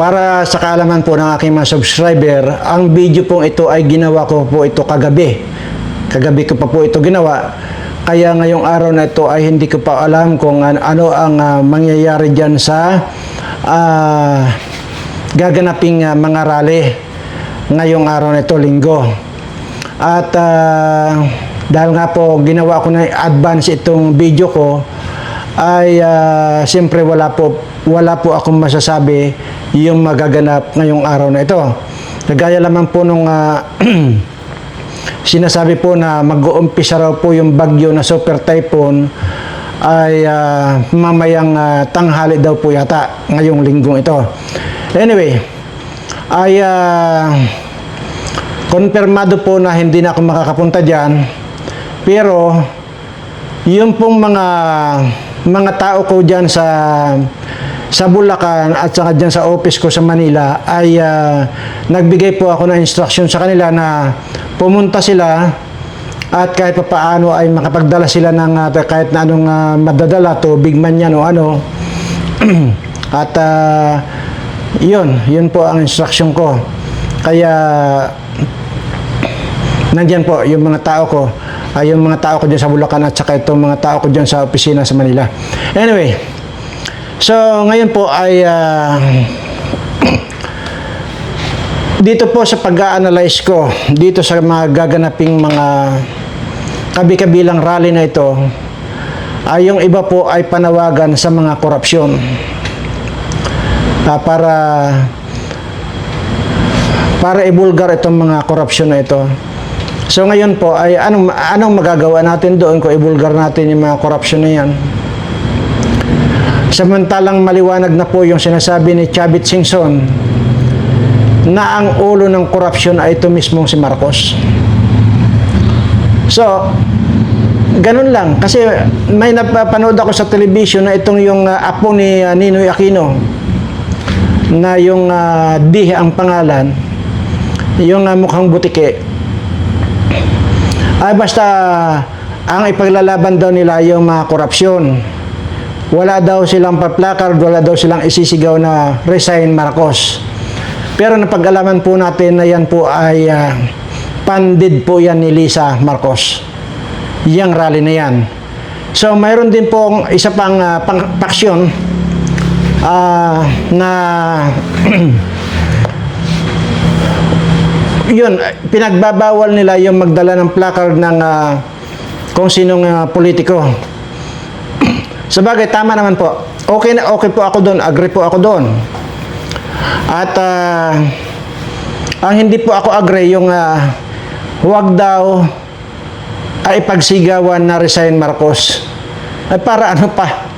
Para sa kaalaman po ng aking mga subscriber, ang video pong ito ay ginawa ko po ito kagabi. Kagabi ko pa po ito ginawa. Kaya ngayong araw na ito ay hindi ko pa alam kung an- ano ang ah, mangyayari dyan sa ah, gaganaping ah, mga rally ngayong araw na ito, linggo. At ah, dahil nga po ginawa ko na advance itong video ko, ay ah, siyempre wala po wala po akong masasabi yung magaganap ngayong araw na ito. Kagaya lamang po nung ah, sinasabi po na mag-uumpisa raw po yung bagyo na super typhoon ay ah, mamayang ah, tanghali daw po yata ngayong linggong ito. Anyway, ay ah, konfirmado po na hindi na ako makakapunta diyan. Pero yung pong mga mga tao ko diyan sa sa Bulacan at saka diyan sa office ko sa Manila ay ah, nagbigay po ako ng instruction sa kanila na pumunta sila at kahit pa paano ay makapagdala sila ng ah, kahit na anong ah, madadala tubig man yan o ano. At ah, yun yun po ang instruction ko. Kaya nandyan po yung mga tao ko. Ay yung mga tao ko dyan sa Bulacan at saka itong mga tao ko dyan sa opisina sa Manila. Anyway so ngayon po ay ah, dito po sa pag-analyze ko dito sa mga gaganaping mga kabi-kabilang rally na ito ay yung iba po ay panawagan sa mga korupsyon Ah, para para ibulgar itong mga korupsyon na ito. So ngayon po ay anong anong magagawa natin doon kung ibulgar natin yung mga korupsyon na yan? Samantalang maliwanag na po yung sinasabi ni Chavit Singson na ang ulo ng korupsyon ay ito mismong si Marcos. So, ganun lang. Kasi may napapanood ako sa television na itong yung uh, apo ni uh, Ninoy Aquino na yung uh, D ang pangalan, yung uh, mukhang butike. Ay basta ang ipaglalaban daw nila yung mga korupsyon. Wala daw silang paplakard, wala daw silang isisigaw na resign Marcos. Pero napag-alaman po natin na yan po ay ah, pandid po yan ni Lisa Marcos. Yang rally na yan. So mayroon din pong isa pang ah, pang paksyon ah, na yun, pinagbabawal nila yung magdala ng placard ng ah, kung sinong ah, politiko. Sa tama naman po. Okay na okay po ako doon, agree po ako doon. At ah, ang hindi po ako agree yung ah, huwag daw ay pagsigawan na resign Marcos. Ay para ano pa?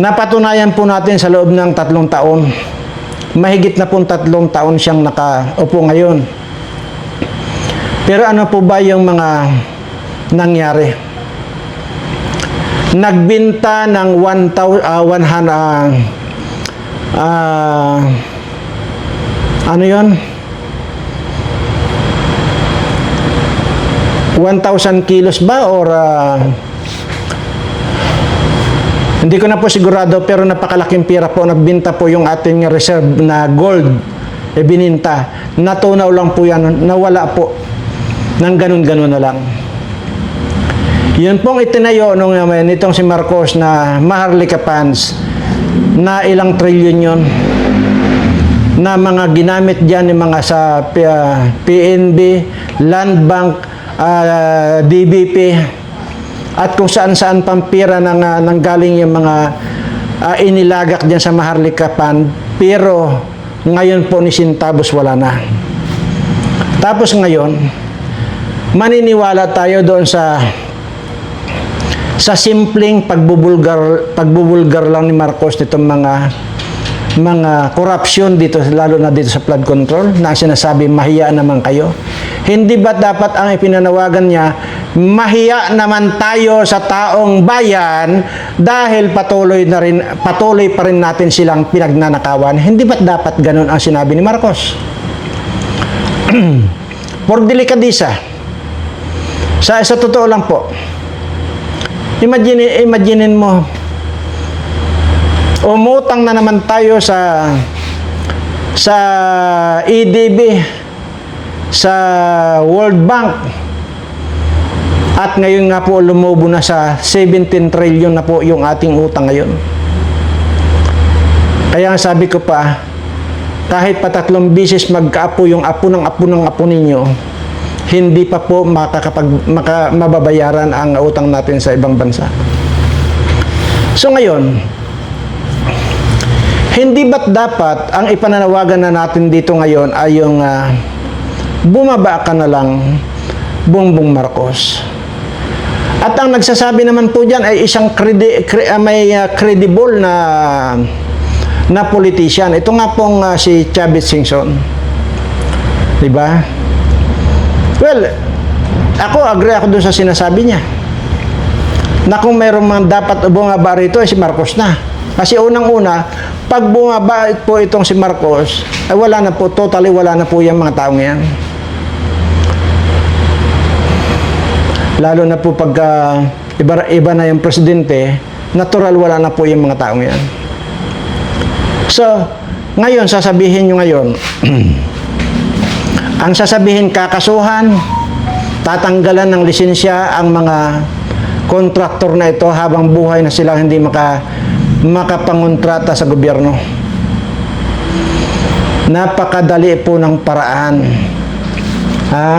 Napatunayan po natin sa loob ng tatlong taon. Mahigit na pong tatlong taon siyang nakaupo ngayon. Pero ano po ba yung mga nangyari? Nagbinta ng 1,000 ah, 100 ah, ah, ano yon? 1,000 kilos ba or ah, hindi ko na po sigurado pero napakalaking pira po nagbinta po yung ating reserve na gold e bininta. Natunaw lang po yan, nawala po ng ganun-ganun na lang. Yun pong itinayo nung uh, nitong si Marcos na Maharlika Funds na ilang trilyon yun na mga ginamit dyan ng mga sa uh, PNB, Land Bank, uh, DBP, at kung saan-saan pampira nang uh, nanggaling yung mga uh, inilagak diyan sa Maharlika Fund pero ngayon po ni Sintabos wala na. Tapos ngayon, maniniwala tayo doon sa sa simpleng pagbubulgar pagbubulgar lang ni Marcos nitong mga mga corruption dito lalo na dito sa flood control na sinasabi mahiya naman kayo. Hindi ba dapat ang ipinanawagan niya mahiya naman tayo sa taong bayan dahil patuloy na rin patuloy pa rin natin silang pinagnanakawan. Hindi ba dapat ganun ang sinabi ni Marcos? For delikadisa. Sa sa totoo lang po. Imagine imaginein mo Umutang na naman tayo sa sa EDB, sa World Bank. At ngayon nga po lumubo na sa 17 trillion na po yung ating utang ngayon. Kaya nga sabi ko pa, kahit pa tatlong bisis magkaapo yung apo ng apo ng apo ninyo, hindi pa po makakapag, maka, mababayaran ang utang natin sa ibang bansa. So ngayon, hindi ba't dapat ang ipananawagan na natin dito ngayon ay yung ah, bumaba ka na lang Bongbong Marcos. At ang nagsasabi naman po diyan ay isang credi- cre- ah, may ah, credible na na politician. Ito nga pong ah, si Chavez Singson. 'Di ba? Well, ako agree ako dun sa sinasabi niya. Na kung mayroong mga dapat bumaba rito ay si Marcos na. Kasi unang-una, pag bumaba po itong si Marcos, ay wala na po, totally wala na po yung mga taong yan. Lalo na po pagka iba, iba na yung presidente, natural wala na po yung mga taong yan. So, ngayon, sasabihin nyo ngayon, ang sasabihin kakasuhan, tatanggalan ng lisensya ang mga kontraktor na ito habang buhay na sila hindi maka, makapangontrata sa gobyerno. Napakadali po ng paraan. Ha?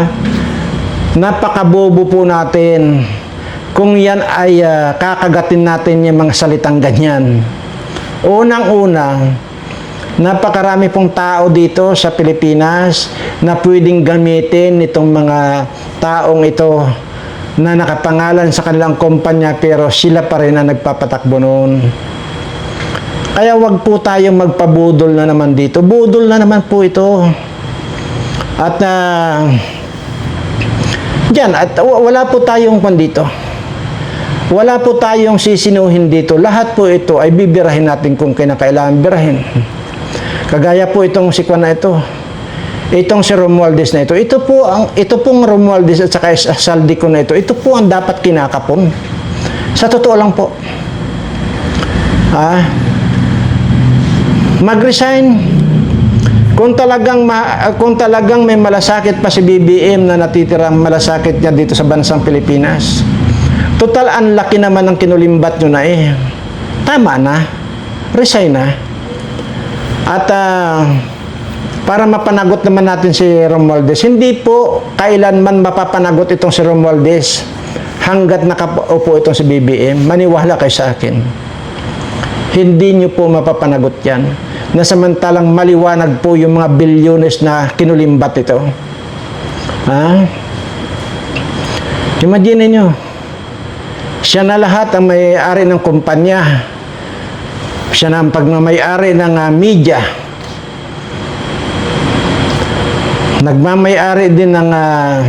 Napakabobo po natin kung yan ay ah, kakagatin natin yung mga salitang ganyan. Unang-una, napakarami pong tao dito sa Pilipinas na pwedeng gamitin itong mga taong ito na nakapangalan sa kanilang kumpanya pero sila pa rin ang nagpapatakbo noon. Kaya wag po tayong magpabudol na naman dito. Budol na naman po ito. At ah, Diyan, at wala po tayong pan dito. Wala po tayong sisinuhin dito. Lahat po ito ay bibirahin natin kung kinakailangan birahin. Kagaya po itong si Kwan na ito. Itong si Romualdez na ito. Ito po ang ito pong Romualdez at saka Saldico na ito. Ito po ang dapat kinakapon. Sa totoo lang po. Ah, mag-resign kung talagang ma- kung talagang may malasakit pa si BBM na natitirang malasakit niya dito sa bansang Pilipinas. Total ang laki naman ng kinulimbat nyo na eh. Tama na. Resign na. At ah, para mapanagot naman natin si Romualdez, hindi po kailanman mapapanagot itong si Romualdez hanggat nakaupo itong si BBM. Maniwala kayo sa akin. Hindi nyo po mapapanagot yan na samantalang maliwanag po yung mga bilyones na kinulimbat ito. Ha? Imagine nyo, siya na lahat ang may-ari ng kumpanya. Siya na ang pagmamayari ng ah, media. Nagmamayari din ng ah,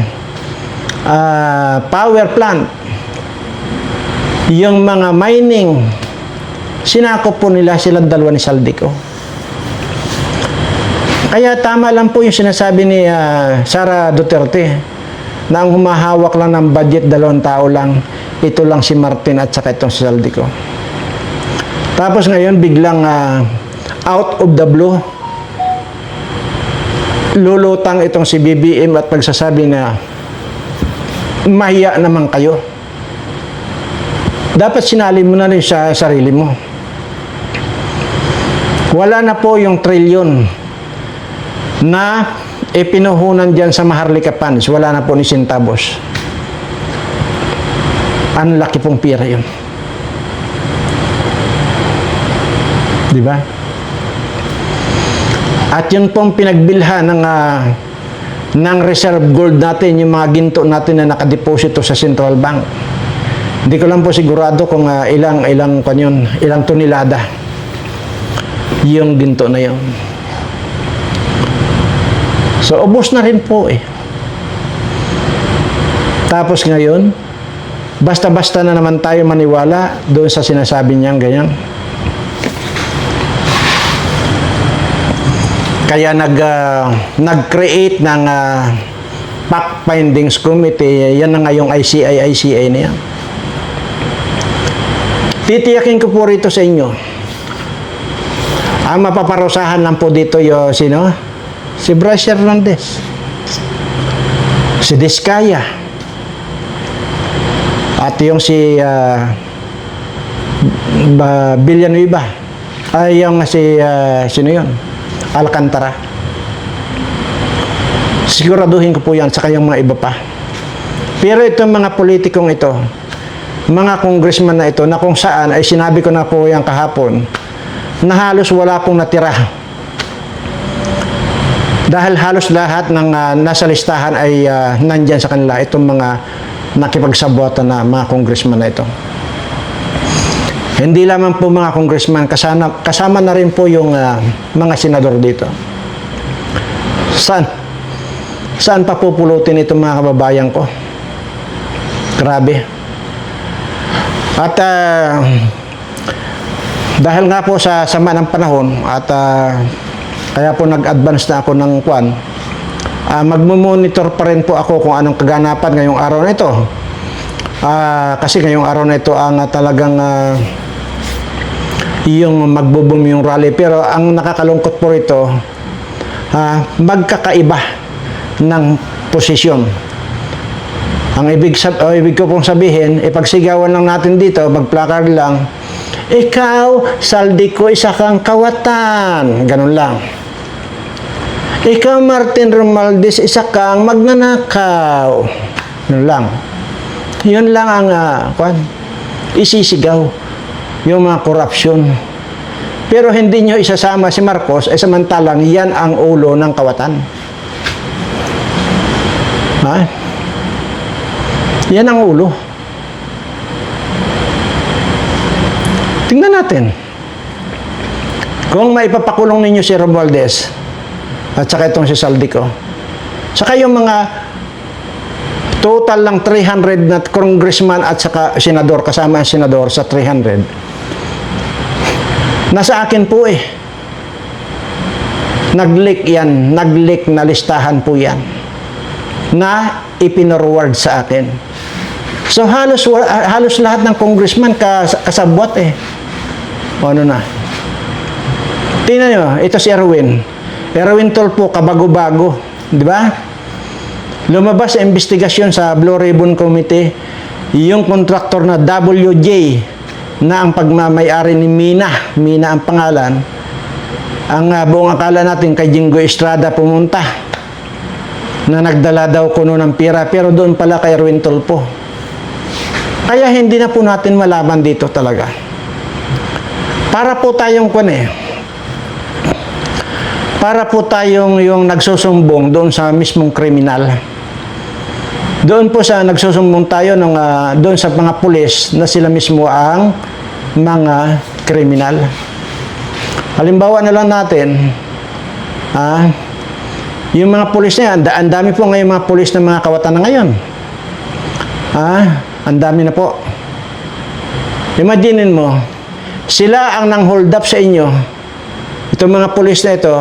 ah, power plant. Yung mga mining, sinakop po nila silang dalawa ni Saldico. Kaya tama lang po yung sinasabi ni ah, Sara Duterte na ang humahawak lang ng budget dalawang tao lang. Ito lang si Martin at saka itong si Saldico. Tapos ngayon biglang ah, out of the blue lulutang itong si BBM at pagsasabi na mahiya naman kayo. Dapat sinali mo na rin sa sarili mo. Wala na po yung trilyon na ipinuhunan dyan sa Maharlika Funds. Wala na po ni Sintabos. Ang laki pong pira yun. Di ba? At yun pong pinagbilhan ng ah, ng reserve gold natin, yung mga ginto natin na nakadeposito sa Central Bank. Hindi ko lang po sigurado kung ah, ilang ilang kanyon, ilang tonelada yung ginto na yun. So, ubos na rin po eh. Tapos ngayon, basta-basta na naman tayo maniwala doon sa sinasabi niyang ganyan. Kaya nag ah, nag-create ng ah, fact findings committee, yan na nga yung ICI na yan. Titiyakin ko po rito sa inyo Ang mapaparusahan lang po dito yung sino? Si Bryce Hernandez. Si Diskaya. At yung si uh, Villanueva. Ay yung si ah, sino yun? Alcantara. Siguraduhin ko po yan saka yung mga iba pa. Pero itong mga politikong ito, mga congressman na ito na kung saan ay sinabi ko na po yan kahapon na halos wala pong natira. Dahil halos lahat ng ah, nasa listahan ay ah, nandyan sa kanila itong mga nakipagsabota na mga congressman na ito. Hindi lamang po mga congressman, kasama, kasama na rin po yung ah, mga senador dito. Saan? Saan pa pupulutin itong mga kababayan ko? Grabe. At ah, dahil nga po sa sama ng panahon at ah, kaya po nag-advance na ako ng kwan, ah, magmo-monitor pa rin po ako kung anong kaganapan ngayong araw na ito. Ah, kasi ngayong araw na ito ang ah, talagang ah, yung magbubum yung rally. Pero ang nakakalungkot po rito, ah, magkakaiba ng posisyon. Ang ibig, sab- o ibig ko pong sabihin, ipagsigawan lang natin dito, mag-placard lang, ikaw, saldi ko isa kang kawatan. Ganun lang. Ikaw, Martin Romualdez, isa kang magnanakaw. Ganun lang. Yun lang ang uh, kwan, isisigaw yung mga korupsyon. Pero hindi nyo isasama si Marcos, ay samantalang yan ang ulo ng kawatan. Ha? Yan ang ulo. Tingnan natin. Kung maipapakulong ninyo si Romualdez at saka itong si Saldico, saka yung mga total lang 300 na congressman at saka senador, kasama ang senador sa 300. Nasa akin po eh. Nag-leak yan, nag-leak na listahan po yan na ipinorward sa akin. So halos wa- halos lahat ng congressman kas, kasabwat eh. O ano na. Tingnan nyo, ito si Erwin. Erwin Tolpo, kabago-bago. Di ba? Lumabas sa investigasyon sa Blue Ribbon Committee yung kontraktor na WJ na ang pagmamayari ni Mina. Mina ang pangalan. Ang ah, buong akala natin kay Jingo Estrada pumunta na nagdala daw kuno ng pira pero doon pala kay Erwin Tolpo. Kaya hindi na po natin malaman dito talaga. Para po tayong kun eh. Para po tayong yung nagsusumbong doon sa mismong kriminal. Doon po sa nagsusumbong tayo ng ah, doon sa mga pulis na sila mismo ang mga kriminal. Halimbawa na lang natin, ah, yung mga pulis na yan, ang da- ang dami po ngayon mga pulis ng mga kawatan na ngayon. Ah, ang dami na po. Imaginin mo, sila ang nang hold up sa inyo. Itong mga pulis na ito,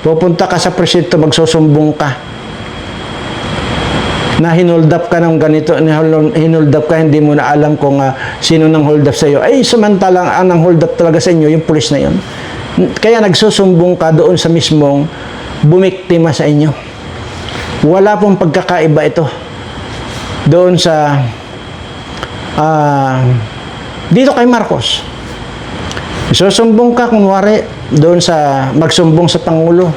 pupunta ka sa presinto, magsusumbong ka. Na hinold up ka ng ganito, hinol- hinold up ka, hindi mo na alam kung ah, sino nang hold up sa iyo. Ay, samantalang ang nang hold up talaga sa inyo, yung pulis na yon. Kaya nagsusumbong ka doon sa mismong bumiktima sa inyo. Wala pong pagkakaiba ito doon sa ah, dito kay Marcos. Susumbong ka kunwari doon sa magsumbong sa Pangulo.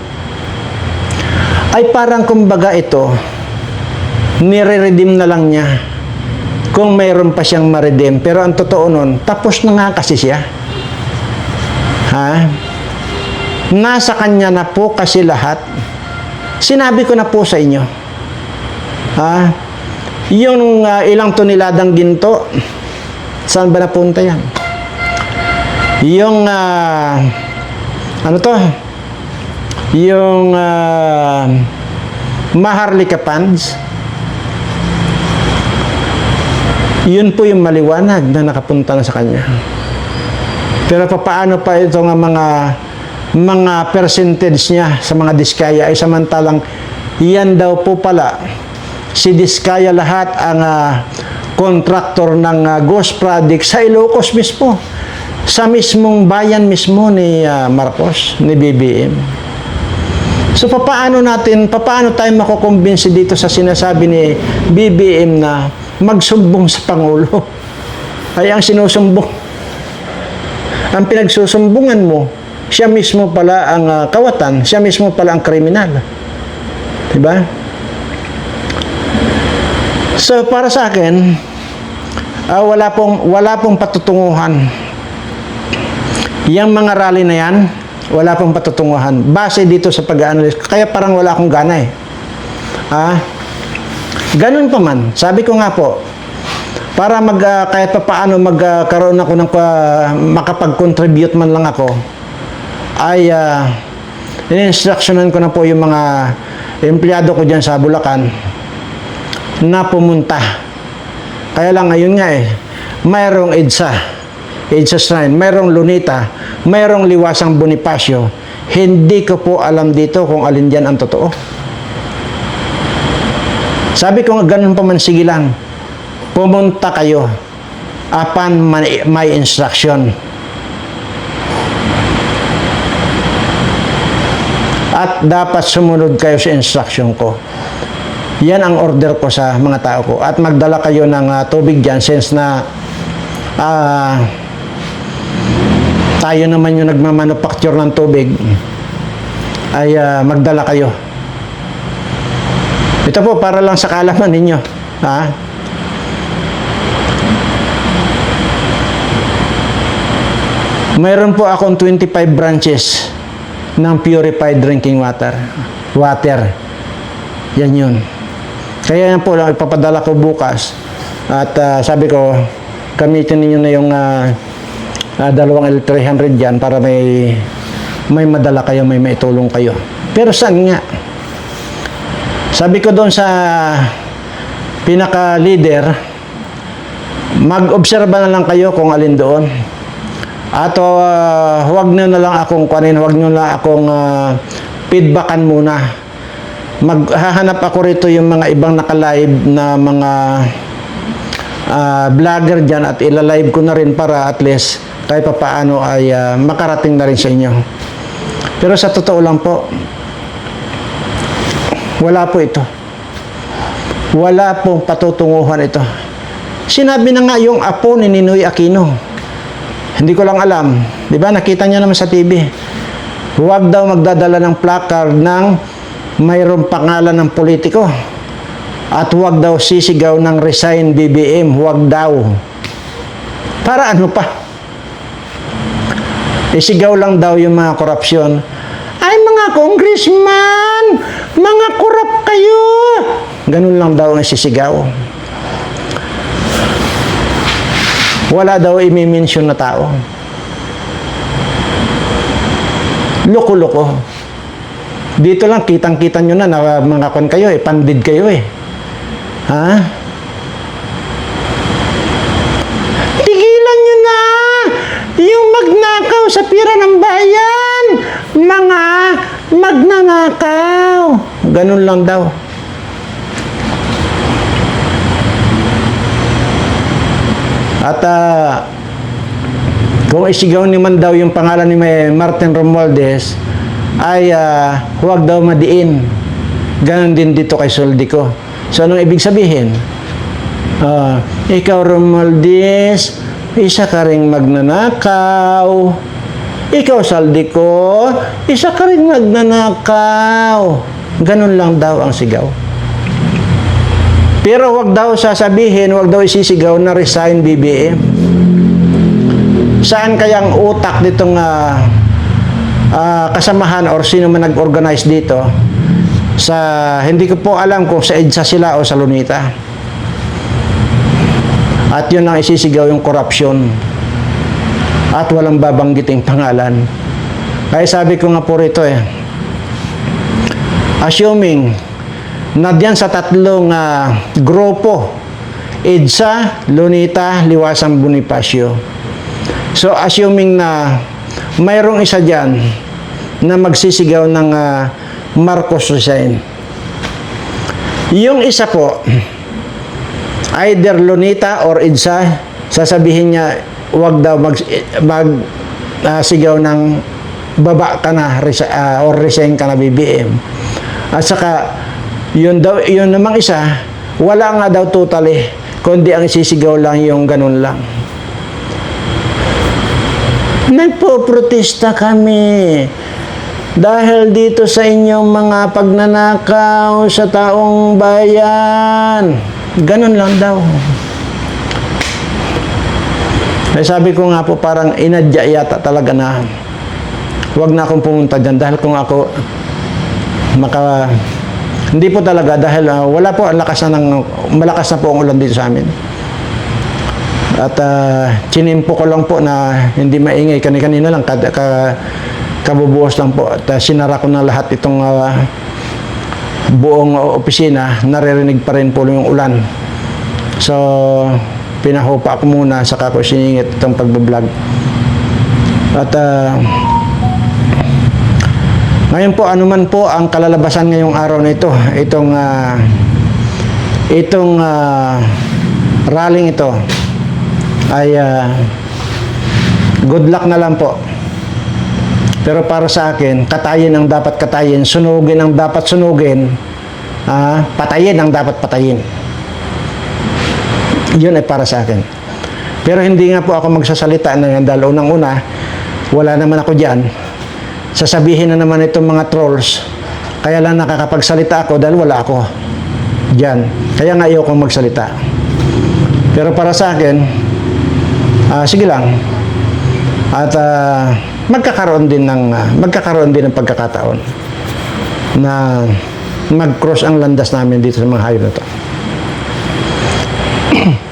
Ay parang kumbaga ito, nire-redeem na lang niya kung mayroon pa siyang ma-redeem. Pero ang totoo nun, tapos na nga kasi siya. Ha? Nasa kanya na po kasi lahat. Sinabi ko na po sa inyo. Ha? Yung ah, ilang toneladang ginto, saan ba napunta yan? Yung, ah, ano to? Yung ah, Maharlika funds, yun po yung maliwanag na nakapunta na sa kanya. Pero papaano pa ito nga mga mga percentage niya sa mga diskaya ay samantalang yan daw po pala si Diskaya lahat ang ah, contractor ng ah, ghost project sa Ilocos mismo. sa mismong bayan mismo ni ah, Marcos, ni BBM. So papaano natin, papaano tayo makukumbinsi dito sa sinasabi ni BBM na magsumbong sa Pangulo? Ay ang sinusumbong. Ang pinagsusumbungan mo, siya mismo pala ang ah, kawatan, siya mismo pala ang kriminal. Diba? So para sa akin, ah, wala pong wala pong patutunguhan. Yang mga rally na yan, wala pong patutunguhan. Base dito sa pag-analyze, kaya parang wala akong gana eh. Ah, ganun pa man. Sabi ko nga po, para mag ah, kahit pa paano magkaroon ako ng ah, makapag-contribute man lang ako, ay uh, in-instructionan ko na po yung mga empleyado ko dyan sa Bulacan na pumunta. Kaya lang ngayon nga eh, mayroong EDSA, EDSA Shrine, mayroong Lunita, mayroong Liwasang Bonifacio. Hindi ko po alam dito kung alin dyan ang totoo. Sabi ko nga ganun pa man, sige lang. Pumunta kayo upon my, instruction. At dapat sumunod kayo sa instruction ko. Yan ang order ko sa mga tao ko. At magdala kayo ng ah, tubig dyan since na ah, tayo naman yung nagmamanufacture ng tubig ay ah, magdala kayo. Ito po para lang sa kaalaman ninyo. Ha? Mayroon po akong 25 branches ng purified drinking water. Water. Yan yun. Kaya yan po, ipapadala ko bukas. At ah, sabi ko, gamitin ninyo na yung ah, ah, dalawang L300 dyan para may may madala kayo, may maitulong kayo. Pero saan nga? Sabi ko doon sa pinaka-leader, mag-obserba na lang kayo kung alin doon. At uh, huwag nyo na lang akong kunin, huwag nyo na akong ah, feedbackan muna. Maghahanap ako rito yung mga ibang naka-live na mga ah, vlogger dyan at ilalive ko na rin para at least kahit pa paano ay ah, makarating na rin sa inyo. Pero sa totoo lang po, wala po ito. Wala pong patutunguhan ito. Sinabi na nga yung apo ni Ninoy Aquino. Hindi ko lang alam. Di ba? Nakita niyo naman sa TV. Huwag daw magdadala ng placard ng mayroong pangalan ng politiko. At huwag daw sisigaw ng resign BBM. Huwag daw. Para ano pa? Isigaw lang daw yung mga korupsyon. Ay mga congressman! Mga korap kayo! Ganun lang daw ang isisigaw. Wala daw imi-mention na tao. Loko-loko. Dito lang, kitang-kita nyo na na mga kon kayo eh, pandid kayo eh. Ha? Tigilan nyo na! Yung magnakaw sa pira ng bayan! Mga magnanakaw! Ganun lang daw. At ah, kung isigaw naman daw yung pangalan ni Martin Romualdez, ay ah, huwag daw madiin. Ganon din dito kay Soldico. So, anong ibig sabihin? Ah, ikaw Romualdez, isa ka ring magnanakaw. Ikaw Saldico, isa ka ring magnanakaw. Ganon lang daw ang sigaw. Pero wag daw sasabihin, wag daw isisigaw na resign BBM. Saan kaya ang utak nitong ah, ah, kasamahan or sino man nag-organize dito? Sa hindi ko po alam kung sa EDSA sila o sa Lunita. At yun ang isisigaw yung corruption. At walang babanggiting pangalan. Kaya sabi ko nga po rito eh, assuming na diyan sa tatlong ah, grupo, EDSA, Lunita, Liwasang Bonifacio. So, assuming na mayroong isa dyan na magsisigaw ng ah, Marcos resign. Yung isa po, either Lunita or EDSA, sasabihin niya, wag daw mag, mag ah, sigaw ng baba ka na resi- ah, or resign ka na BBM. At saka, yun, daw, yun namang isa, wala nga daw totally, kundi ang sisigaw lang yung ganun lang. Nagpo-protesta kami dahil dito sa inyong mga pagnanakaw sa taong bayan. Ganun lang daw. Eh, sabi ko nga po parang inadya yata talaga na wag na akong pumunta dyan dahil kung ako maka hindi po talaga dahil ah, wala po ang lakas na ng malakas na po ang ulan dito sa amin. At uh, chinimpo ko lang po na hindi maingay kani-kanina lang ka, ka, kabubuhos lang po at ah, sinara ko na lahat itong ah, buong opisina naririnig pa rin po yung ulan. So pinahupa ko muna saka ko siningit itong pagbablog. At ah, ngayon po, ano man po ang kalalabasan ngayong araw na ito, itong ah, itong ah, rallying ito ay ah, good luck na lang po. Pero para sa akin, katayin ang dapat katayin, sunugin ang dapat sunugin, ah, patayin ang dapat patayin. Yun ay para sa akin. Pero hindi nga po ako magsasalita na yan dahil unang-una, wala naman ako dyan. Sasabihin na naman itong mga trolls, kaya lang nakakapagsalita ako dahil wala ako dyan. Kaya nga ayoko magsalita. Pero para sa akin, ah, sige lang. At ah, magkakaroon din ng ah, magkakaroon din ng pagkakataon na mag-cross ang landas namin dito sa mga hayop na to.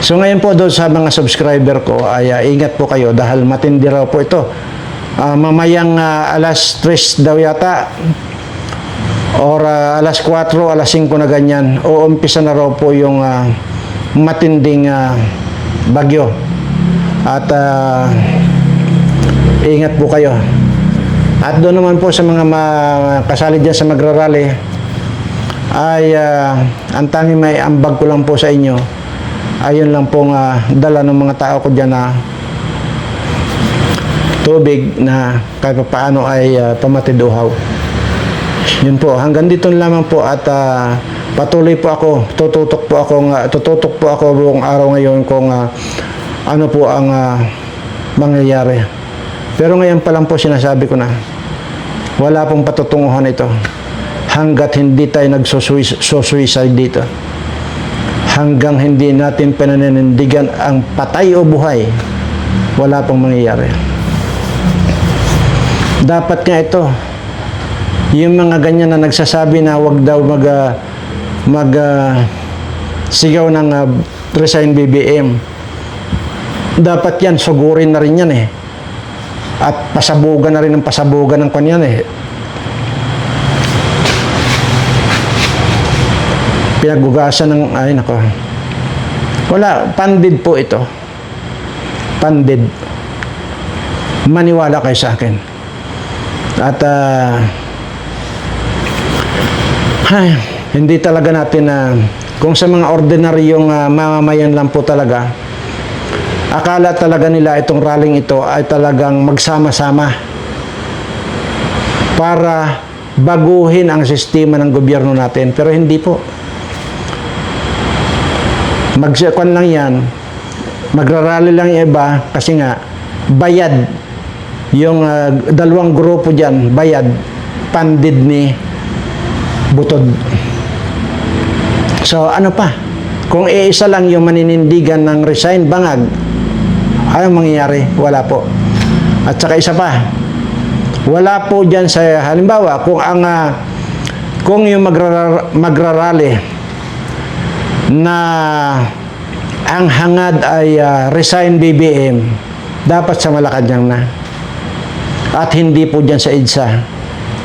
So ngayon po doon sa mga subscriber ko ay ah, ingat po kayo dahil matindi raw po ito. Ah, mamayang ah, alas 3 daw yata or ah, alas 4, alas 5 na ganyan o na raw po yung ah, matinding ah, bagyo. At ah, ingat po kayo. At doon naman po sa mga kasali dyan sa magrarally ay ah, ang tanging may ambag ko lang po sa inyo ayun lang pong ah, dala ng mga tao ko dyan na tubig na kahit pa paano ay uh, pamatiduhaw. Yun po, hanggang dito lamang po at ah, patuloy po ako, tututok po ako, tututok po ako buong araw ngayon kung ah, ano po ang ah, mangyayari. Pero ngayon pa lang po sinasabi ko na wala pong patutunguhan ito hanggat hindi tayo nagsusuicide dito hanggang hindi natin pananindigan ang patay o buhay, wala pang mangyayari. Dapat nga ito, yung mga ganyan na nagsasabi na wag daw mag, ah, mag ah, sigaw ng uh, resign BBM, dapat yan, sugurin na rin yan eh. At pasabugan na rin ng pasabugan ng kanyan eh. pinagugasan ng ay nako. Wala pandid po ito. Pandid. Maniwala kayo sa akin at ah, ay, hindi talaga natin na kung sa mga ordinaryong ah, mamamayan lang po talaga akala talaga nila itong rallying ito ay talagang magsama-sama para baguhin ang sistema ng gobyerno natin. Pero hindi po. Magsikon lang yan, magrarally lang iba kasi nga bayad yung ah, dalawang grupo dyan, bayad, pandid ni Butod. So ano pa? Kung iisa lang yung maninindigan ng resign bangag, anong mangyayari? Wala po. At saka isa pa, wala po dyan sa halimbawa kung ang ah, kung yung magra, magrarally na ang hangad ay ah, resign BBM dapat sa Malacanang na at hindi po dyan sa EDSA.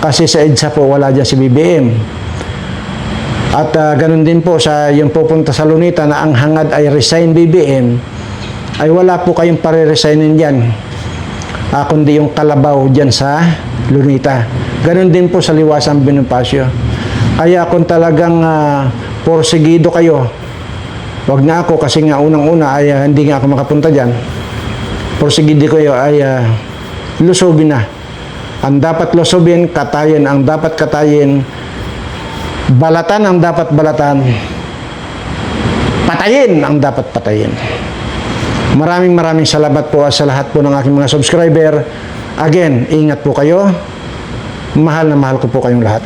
Kasi sa EDSA po wala dyan si BBM at ah, ganun din po sa yung pupunta sa Lunita na ang hangad ay resign BBM ay wala po kayong pare-resignin dyan. Ah, kundi yung kalabaw dyan sa Lunita. Ganun din po sa Liwasan Bonifacio. Kaya kung talagang uh, porsigido kayo wag na ako kasi nga unang-una ay ah, hindi nga ako makapunta dyan. Porsigidi ko yun ay ah, lusobin na. Ang dapat lusobin, katayin. Ang dapat katayin, balatan ang dapat balatan. Patayin ang dapat patayin. Maraming maraming salamat po sa lahat po ng aking mga subscriber. Again, ingat po kayo. Mahal na mahal ko po kayong lahat.